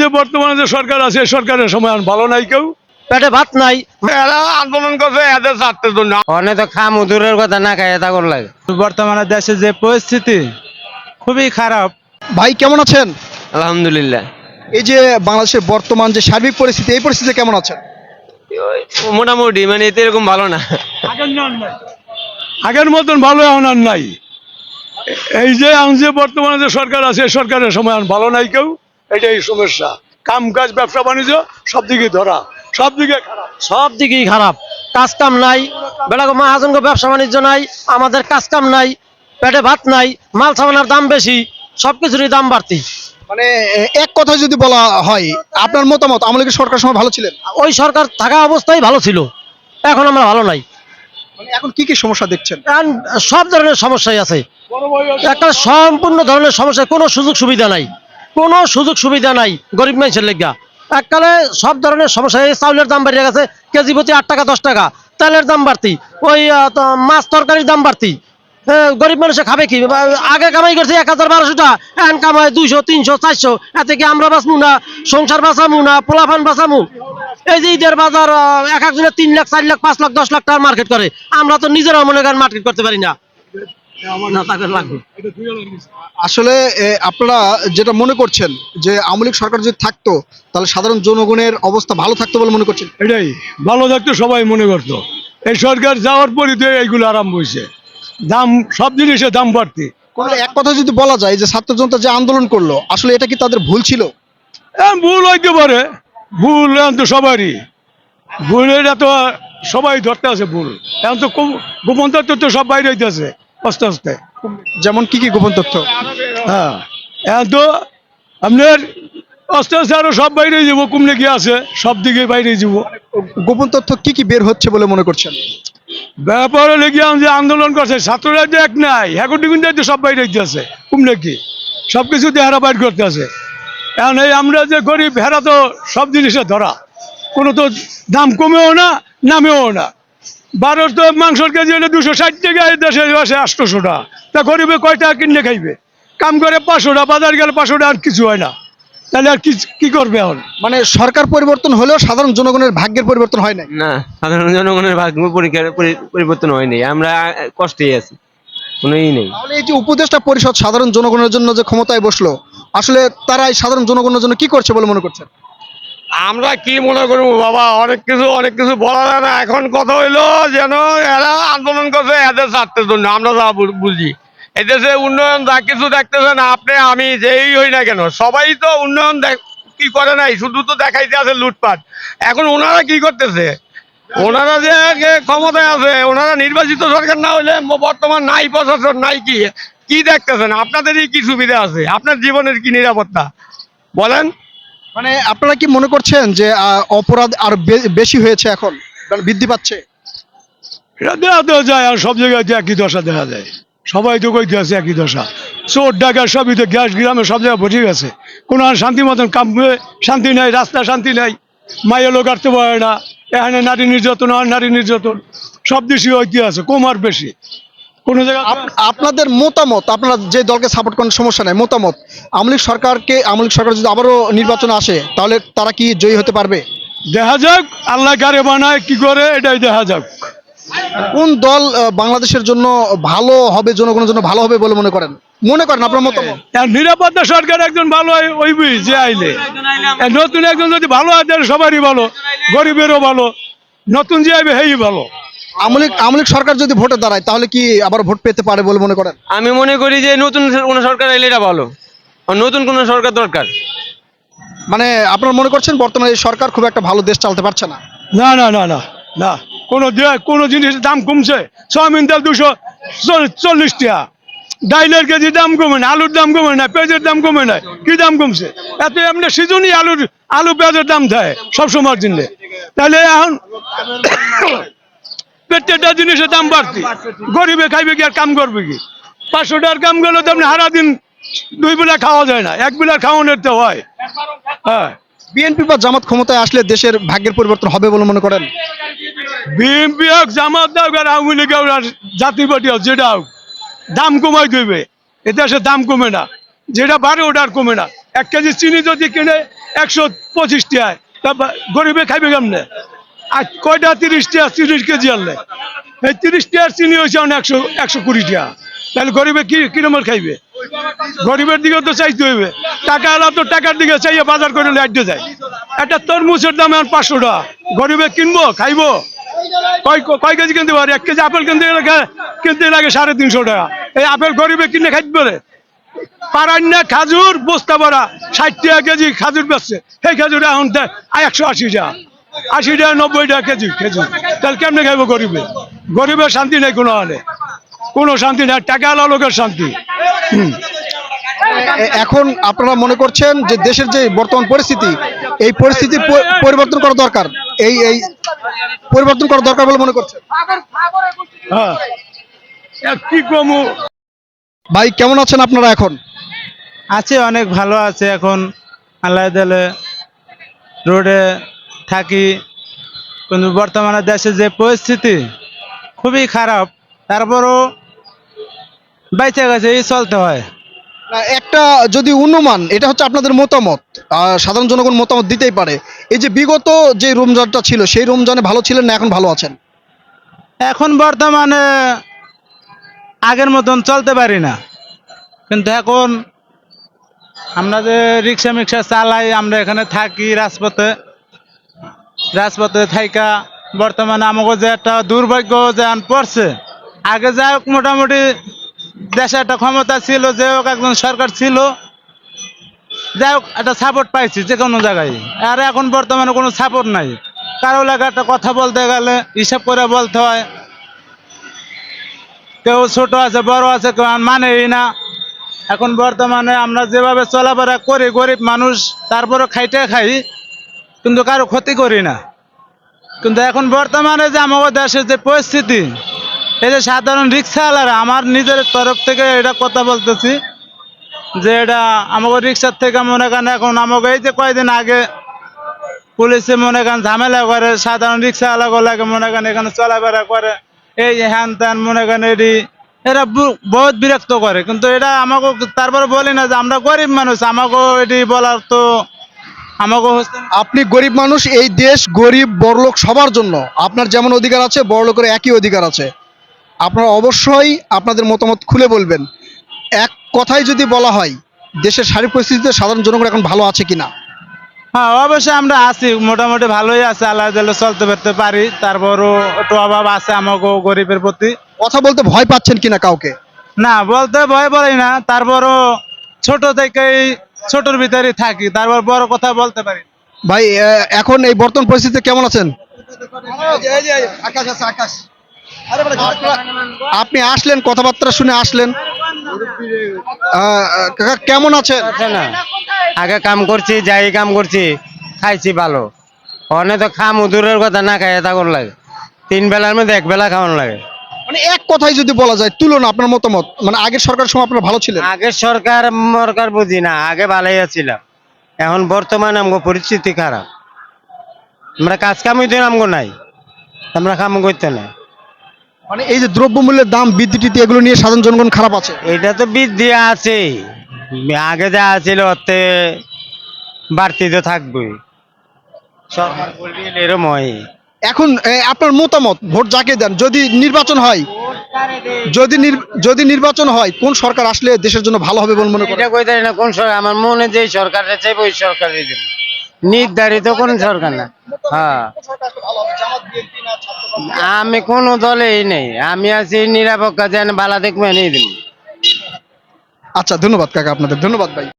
যে বর্তমানে যে সরকার আছে সরকারের সময় আর ভালো নাই কেউ। পেটে ভাত নাই। এরা আন্দোলন করছে এদের স্বার্থের জন্য। অনেক তো খা মধুরের কথা না খায় তা করলে। বর্তমানে দেশের যে পরিস্থিতি খুবই খারাপ। ভাই কেমন আছেন? আলহামদুলিল্লাহ। এই যে বাংলাদেশের বর্তমান যে সার্বিক পরিস্থিতি এই পরিস্থিতিতে কেমন আছেন? মোটামুটি মানে এতে এরকম ভালো না। আগের মতন ভালো এখন আর নাই। এই যে এখন যে বর্তমানে যে সরকার আছে সরকারের সময় আর ভালো নাই কেউ। এটাই সমস্যা। কাম কাজ ব্যবসা বাণিজ্য সব দিকে ধরা। সব দিকে খারাপ। সব দিকেই খারাপ। কাজ কাম নাই। বেড়াগো মহাজনগ ব্যবসা বাণিজ্য নাই। আমাদের কাজ কাম নাই। পেটে ভাত নাই। মাল সামানের দাম বেশি। সবকিছুরই দাম বাড়তি। মানে এক কথা যদি বলা হয় আপনার মতামত আমলে কি সরকার সময় ভালো ছিলেন? ওই সরকার থাকা অবস্থায় ভালো ছিল। এখন আমরা ভালো নাই। মানে এখন কি কি সমস্যা দেখছেন? এখন সব ধরনের সমস্যাই আছে। একটা সম্পূর্ণ ধরনের সমস্যা কোনো সুযোগ সুবিধা নাই। কোনো সুযোগ সুবিধা নাই গরিব মানুষের লেগা। এককালে সব ধরনের সমস্যা চাউলের দাম বেড়ে গেছে, কেজি প্রতি আট টাকা, দশ টাকা। তেলের দাম বাড়তি, ওই মাছ তরকারির দাম বাড়তি। গরিব মানুষে খাবে কি? আগে কামাই করছে এক হাজার বারোশো টাকা, এখন কামায় দুইশো, তিনশো, চারশো। এতে কি আমরা বাঁচমু না? সংসার বাঁচামু না? পোলাফান বাঁচামু এই যে ঈদের বাজার এক একজনের তিন লাখ, চার লাখ, পাঁচ লাখ, দশ লাখ টাকার মার্কেট করে। আমরা তো নিজেরাও মনে করেন মার্কেট করতে পারি না। না, তাকে লাগবে। আসলে আপনারা যেটা মনে করছেন যে আমলিক সরকার যদি থাকতো তাহলে সাধারণ জনগণের অবস্থা ভালো থাকতো বলে মনে করছেন? এটাই। ভালো থাকতো সবাই মনে করতো। এই সরকার যাওয়ার পরই তো এইগুলো আরম্ভ হয়েছে। দাম সব জিনিসের দাম বাড়তি। কোনো এক কথা যদি বলা যায় যে ছাত্র জনতা যে আন্দোলন করল আসলে এটা কি তাদের ভুল ছিল? এ, ভুল হইতে পারে। ভুল এখন তো সবারই। ভুলের এটা তো সবাই ধরতে আছে ভুল। এখন তো গোপন তত্ত্ব তো সব বাইরে হইতেছে। আস্তে আস্তে। যেমন কি কি গোপন তথ্য? হ্যাঁ। তো আপনার আস্তে আস্তে আরও সব বাইরে যাব কুমনে কি আছে সব দিকে বাইরে যাব। গোপন তথ্য কি কি বের হচ্ছে বলে মনে করছেন? ব্যাপার হলে যে আন্দোলন করছে ছাত্ররা যে এক নাই এখন কিন্তু তো সব বাইরে আছে কুমনে কি সব কিছু দেহারা বাইর করতে আছে। এখন এই আমরা যে গরিব হেরা তো সব জিনিসে ধরা। কোনো তো দাম কমেও না নামেও না। বারোর তো মাংসর কেজি হলে দুশো ষাট টাকা দেশে আসে আটশোশো টাকা তা গরিবে কয় টাকা কিনে খাইবে? কাম করে পাঁচশো টাকা বাজার গেলে পাঁচশো টাকা আর কিছু হয় না। তাহলে আর কি কি করবে এখন? মানে সরকার পরিবর্তন হলেও সাধারণ জনগণের ভাগ্যের পরিবর্তন হয় নাই? না সাধারণ জনগণের ভাগ্য পরীক্ষার পরি- পরিবর্তন হয়নি আমরা কষ্টেই আছি কোনোই নেই। তাহলে এই যে উপদেষ্টা পরিষদ সাধারণ জনগণের জন্য যে ক্ষমতায় বসল আসলে তারা এই সাধারণ জনগণের জন্য কি করছে বলে মনে করছেন? আমরা কি মনে করব বাবা? অনেক কিছু অনেক কিছু বলা যায় না। এখন কথা হইল যেন এরা আন্দোলন করছে, এদের স্বার্থের জন্য। আমরা যা বুঝি। এদেশে উন্নয়ন যা কিছু দেখতেছেন আপনি, আমি যেই হই না কেন, সবাই তো উন্নয়ন কি করে নাই? শুধু তো দেখাইতে আছে লুটপাট। এখন ওনারা কি করতেছে? ওনারা যে ক্ষমতায় আছে, ওনারা নির্বাচিত সরকার না ম- বর্তমান নাই প্রশাসন, নাই কি? কি দেখতেছেন? আপনাদেরই কি সুবিধা আছে? আপনার জীবনের কি নিরাপত্তা? বলেন। মানে আপনারা কি মনে করছেন যে অপরাধ আর বেশি হয়েছে এখন? মানে বৃদ্ধি পাচ্ছে? এটা দেওয়া যায় আর সব জায়গায় একই দশা দেখা যায়। সবাই তো কইতে আছে একই দশা। চোর ডাকার সবই তো গ্যাস গ্রামে সব জায়গায় বসে গেছে। কোনো আর শান্তি মতন কামবে শান্তি নাই, রাস্তা শান্তি নাই। মায়ের লোক আটতে পারে না। এখানে নারী নির্যাতন, আর নারী নির্যাতন। সব দেশই আছে, কম আর বেশি। কোনো আপনাদের মতামত আপনারা যে দলকে সাপোর্ট করার সমস্যা নাই মতামত। আমলিক সরকারকে আমলিক সরকার যদি আবারও নির্বাচন আসে তাহলে তারা কি জয়ী হতে পারবে? দেখা যাক আল্লাহ কারে বানায় কি করে এটাই দেখা যাক। কোন দল বাংলাদেশের জন্য ভালো হবে জনগণের জন্য ভালো হবে বলে মনে করেন? মনে করেন আপনার মতামত? আর নিরাপত্তা সরকার একজন ভালো হয় ওইবি যে আইলে। নতুন একজন যদি ভালো হয় তাহলে সবারই ভালো গরিবেরও ভালো নতুন যে আইবে হেই ভালো। আমলিক আমলিক সরকার যদি ভোটে দাঁড়ায় তাহলে কি আবার ভোট পেতে পারে বলে মনে করেন? আমি মনে করি যে নতুন কোনো সরকার এলে এটা ভালো। আর নতুন কোনো সরকার দরকার। মানে আপনারা মনে করছেন বর্তমানে এই সরকার খুব একটা ভালো দেশ চালাতে পারছে না? না না না না না। কোনো কোনো জিনিসের দাম কমছে। চাউমিন তেল দুশো চল্লিশ টাকা। ডাইলের কেজি দাম কমে না আলুর দাম কমে না পেঁয়াজের দাম কমে না। কি দাম কমছে? এত এমনি সিজনই আলুর আলু পেঁয়াজের দাম দেয় সবসময়ের জন্য। তাহলে এখন প্রত্যেকটা জিনিসের দাম বাড়তি গরিবে খাইবে কি আর কাম করবে কি? পাঁচশো টাকার কাম করলে তো আপনি সারাদিন দুই বেলা খাওয়া যায় না এক বেলা খাওয়ানোর তো হয়। হ্যাঁ। বিএনপি বা জামাত ক্ষমতায় আসলে দেশের ভাগ্যের পরিবর্তন হবে বলে মনে করেন? বিএনপি হোক জামাত হোক আর আওয়ামী লীগ হোক আর জাতীয় পার্টি হোক যেটা হোক দাম কমাই দেবে। এতে সে দাম কমে না। যেটা বাড়ে ওটা আর কমে না। এক কেজি চিনি যদি কিনে একশো পঁচিশ টাকায় তা গরিবে খাইবে কেমনে? আর কয়টা তিরিশ টাকা তিরিশ কেজি আনলে? এই তিরিশ টাকার চিনি হয়েছে এখন একশো একশো কুড়ি তাহলে গরিবে কি কিরমের খাইবে? গরিবের দিকে তো চাইতে হইবে। টাকা আলা তো টাকার দিকে চাইয়ে বাজার করে লাইটে যায়। একটা তরমুজের দাম এখন পাঁচশো টাকা গরিবে কিনবো, খাইবো? কয় কয় কেজি কিনতে পারে? এক কেজি আপেল কিনতে গেলে কিনতে লাগে সাড়ে তিনশো টাকা। এই আপেল গরিবে কিনে খাইতে পারে? পারার না খাজুর, বস্তা ভরা। ষাট টাকা কেজি খাজুর বেচছে। সেই খাজুর এখন একশো আশি টাকা আশি টাকা নব্বই টাকা কেজি। খেজুর তাহলে কেমনে খাইবো গরিবে? গরিবের শান্তি নেই কোনো হালে। কোনো শান্তি নেই টাকা আলা লোকের শান্তি। এখন আপনারা মনে করছেন যে দেশের যে বর্তমান পরিস্থিতি এই পরিস্থিতি পরিবর্তন করা দরকার? এই এই পরিবর্তন করা দরকার বলে মনে করছেন? হ্যাঁ। এ কি কমু? ভাই কেমন আছেন আপনারা এখন? আছে অনেক ভালো আছে এখন। আল্লাহ দিলে রোডে থাকি কিন্তু বর্তমানে দেশে যে পরিস্থিতি খুবই খারাপ তারপরও বাইচে গেছে এই চলতে হয়। একটা যদি অনুমান এটা হচ্ছে আপনাদের মতামত সাধারণ জনগণ মতামত দিতেই পারে। এই যে বিগত যে রমজানটা ছিল সেই রমজানে ভালো ছিলেন না এখন ভালো আছেন? এখন বর্তমানে আগের মতন চলতে পারি না। কিন্তু এখন আমরা যে রিক্সা মিক্সা চালাই আমরা এখানে থাকি রাজপথে। রাজপথে থাইকা বর্তমানে আমাকে যে একটা দুর্ভাগ্য যে পড়ছে। আগে যাই হোক মোটামুটি দেশে একটা ক্ষমতা ছিল, যে হোক একজন সরকার ছিল। যাই হোক একটা সাপোর্ট পাইছি যে কোনো জায়গায়। আর এখন বর্তমানে কোনো সাপোর্ট নাই। কারও লাগে একটা কথা বলতে গেলে হিসাব করে বলতে হয়। কেউ ছোট আছে, বড় আছে, কেউ মানেই না। এখন বর্তমানে আমরা যেভাবে চলাফেরা করি, গরিব মানুষ তারপরে খাইতে খাই। কিন্তু কারও ক্ষতি করি না। কিন্তু এখন বর্তমানে যে আমাদের দেশের যে পরিস্থিতি, এই যে সাধারণ রিক্সাওয়ালারা, আমার নিজের তরফ থেকে এটা কথা বলতেছি যে এটা আমাকে রিক্সার থেকে মনে করেন এখন আমাকে এই যে কয়দিন আগে পুলিশে মনে করেন ঝামেলা করে, সাধারণ রিক্সাওয়ালা লাগে মনে করেন এখানে চলাফেরা করে, এই হ্যান ত্যান মনে করেন এটি এরা বহুত বিরক্ত করে। কিন্তু এটা আমাকে, তারপরে বলি না যে আমরা গরিব মানুষ, আমাকেও এটি বলার তো আমাকে আপনি গরিব মানুষ এই দেশ গরিব বড়লোক সবার জন্য। আপনার যেমন অধিকার আছে বড়লোকের একই অধিকার আছে। আপনারা অবশ্যই আপনাদের মতামত খুলে বলবেন। এক কথায় যদি বলা হয় দেশের শারীরিক পরিস্থিতিতে সাধারণ জনগণ এখন ভালো আছে কিনা? হ্যাঁ অবশ্যই আমরা আছি মোটামুটি ভালোই আছে আল্লাহ দিলে চলতে ফিরতে পারি। তারপরও একটু অভাব আছে আমাকেও গরিবের প্রতি। কথা বলতে ভয় পাচ্ছেন কিনা কাউকে? না বলতে ভয় পারি না। তারপরও ছোট থেকেই ছোটর ভিতরে থাকি তারপর বড় কথা বলতে পারি ভাই এখন এই বর্তমান পরিস্থিতিতে কেমন আছেন? আপনি আসলেন কথাবার্তা শুনে আসলেন। আহ, কাকা কেমন আছেন? আছে না আগে কাম করছি যাই কাম করছি খাইছি ভালো। অনেক তো খাম দূরের কথা না খাই এটা লাগে। তিন বেলার মধ্যে এক বেলা খাওয়ানো লাগে। মানে এক কথায় যদি বলা যায় তুলনা আপনার মতামত? মানে আগের সরকারের সময় আপনারা ভালো ছিলেন? আগে সরকার মরকার বুঝি না আগে ভালোই ছিলাম এখন বর্তমানে আমগো পরিস্থিতি খারাপ। আমরা কাজ কামই তো আমগো নাই আমরা কাম করতে না মানে এই যে দ্রব্যমূল্যের দাম বৃদ্ধি টিদ্ধি এগুলো নিয়ে সাধারণ জনগণ খারাপ আছে? এটা তো বৃদ্ধি আছে। আগে যা ছিল অর্থে বাড়তি তো থাকবেই। সরকার বলবি এরম হয়। এখন আপনার মতামত ভোট যাকে দেন যদি নির্বাচন হয় যদি যদি নির্বাচন হয় কোন সরকার আসলে দেশের জন্য ভালো হবে বলে মনে করেন? এটা কইতে না কোন সরকার আমার মনে যে সরকারটা চাইবে ওই সরকারই দেব। নির্ধারিত কোন সরকার না। হ্যাঁ। আমি কোন দলেই নেই। আমি আছি নিরাপত্তা যেন বালা দেখবেন এই দেব। আচ্ছা ধন্যবাদ কাকা আপনাদের ধন্যবাদ ভাই।